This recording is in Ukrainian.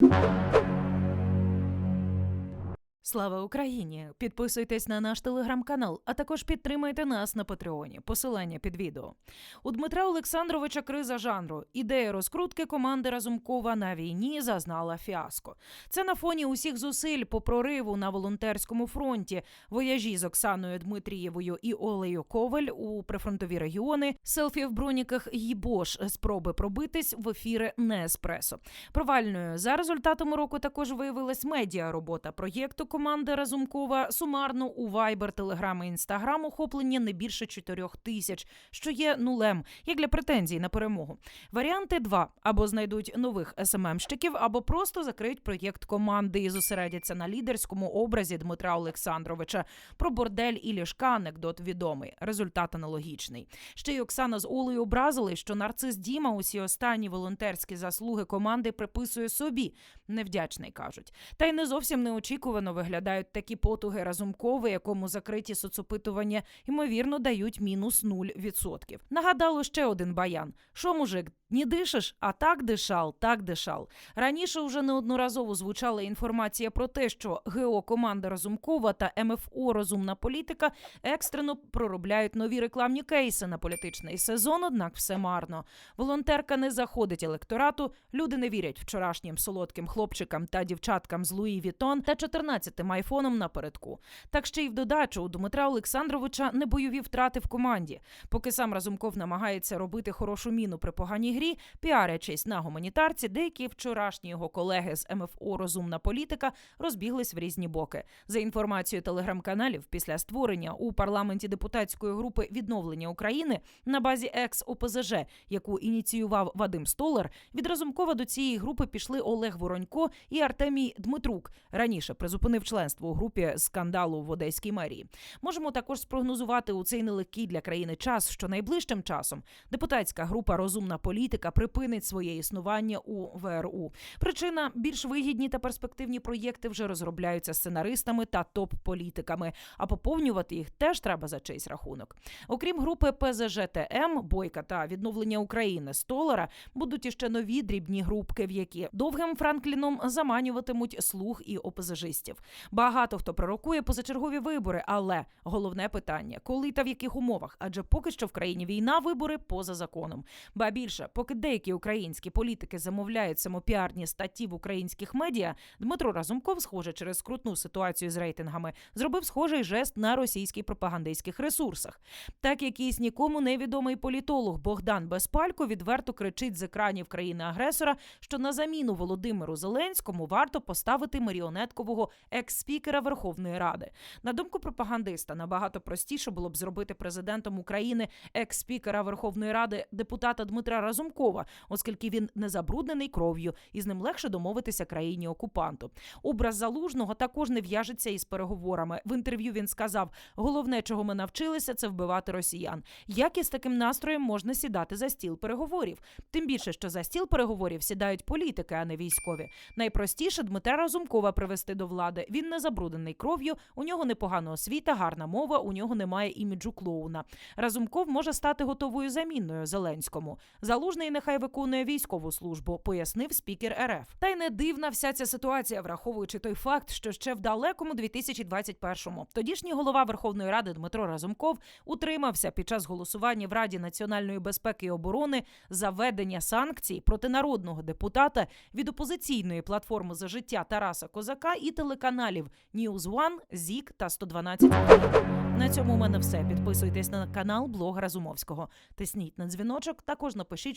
you. Слава Україні! Підписуйтесь на наш телеграм-канал, а також підтримайте нас на Патреоні. Посилання під відео. У Дмитра Олександровича криза жанру. Ідея розкрутки команди Разумкова на війні зазнала фіаско. Це на фоні усіх зусиль по прориву на волонтерському фронті, вояжі з Оксаною Дмитрієвою і Олею Коваль у прифронтові регіони, селфі в броніках Їбош, спроби пробитись в ефіри Нееспресо. Провальною за результатами року також виявилась медіа робота проєкту команди Разумкова. Сумарно у Viber, Telegram і Instagram охоплення не більше 4 тисяч, що є нулем, як для претензій на перемогу. Варіанти два: або знайдуть нових СММщиків, або просто закриють проєкт команди і зосередяться на лідерському образі Дмитра Олександровича. Про бордель і ліжка анекдот відомий. Результат аналогічний. Ще й Оксана з Олею образили, що нарцис Діма усі останні волонтерські заслуги команди приписує собі. Невдячний кажуть. Та й не зовсім неочікувано виглядають такі потуги Разумкови, якому закриті соцопитування ймовірно дають мінус 0%. Нагадало ще один баян: що мужик, не дишиш, а так дишал, так дишал. Раніше вже неодноразово звучала інформація про те, що ГО команда Разумкова та МФО Розумна політика екстрено проробляють нові рекламні кейси на політичний сезон, однак все марно. Волонтерка не заходить електорату, люди не вірять вчорашнім солодким хлопчикам та дівчаткам з Луї Вітон та 14-тим айфоном напередку. Так ще й в додачу у Дмитра Олександровича не бойові втрати в команді. Поки сам Разумков намагається робити хорошу міну при поганій грі, піарячись на гуманітарці, деякі вчорашні його колеги з МФО Розумна політика розбіглись в різні боки. За інформацією телеграм-каналів, після створення у парламенті депутатської групи відновлення України на базі екс ОПЗЖ, яку ініціював Вадим Столар, від Разумкова до цієї групи пішли Олег Воронько і Артемій Дмитрук. Раніше призупинив членство у групі скандалу в Одеській мерії. Можемо також спрогнозувати у цей нелегкий для країни час, що найближчим часом депутатська група Розумна політика припинить своє існування у ВРУ. Причина більш вигідні та перспективні проєкти вже розробляються сценаристами та топ-політиками. А поповнювати їх теж треба за чийсь рахунок. Окрім групи ПЗЖТМ, Бойка та відновлення України Столара будуть іще нові дрібні групки, в які довгим Франкліном заманюватимуть слуг і опозажистів. Багато хто пророкує позачергові вибори, але головне питання: коли та в яких умовах? Адже поки що в країні війна, вибори поза законом. Ба більше, поки деякі українські політики замовляють самопіарні статті в українських медіа, Дмитро Разумков, схоже, через скрутну ситуацію з рейтингами, зробив схожий жест на російських пропагандистських ресурсах. Так якийсь нікому невідомий політолог Богдан Безпалько відверто кричить з екранів країни-агресора, що на заміну Володимиру Зеленському варто поставити маріонеткового екс-спікера Верховної Ради. На думку пропагандиста, набагато простіше було б зробити президентом України екс-спікера Верховної Ради депутата Дмитра Разумкова, оскільки він не забруднений кров'ю, і з ним легше домовитися країні окупанту. Образ залужного також не в'яжеться із переговорами. В інтерв'ю він сказав: головне, чого ми навчилися, це вбивати росіян. Як із таким настроєм можна сідати за стіл переговорів? Тим більше, що за стіл переговорів сідають політики, а не військові. Найпростіше Дмитра Разумкова привести до влади. Він не забруднений кров'ю, у нього непогана освіта, гарна мова, у нього немає іміджу клоуна. Разумков може стати готовою заміною Зеленському. Залужний нехай виконує військову службу, пояснив спікер РФ. Та й не дивна вся ця ситуація, враховуючи той факт, що ще в далекому 2021-му тодішній голова Верховної Ради Дмитро Разумков утримався під час голосування в Раді національної безпеки і оборони за введення санкцій проти народного депутата від опозиційної платформи за життя Тараса Козака і телеканалів News One, ЗІК та 112. На цьому у мене все. Підписуйтесь на канал Блога Разумовського. Тисніть на дзвіночок. Також напишіть,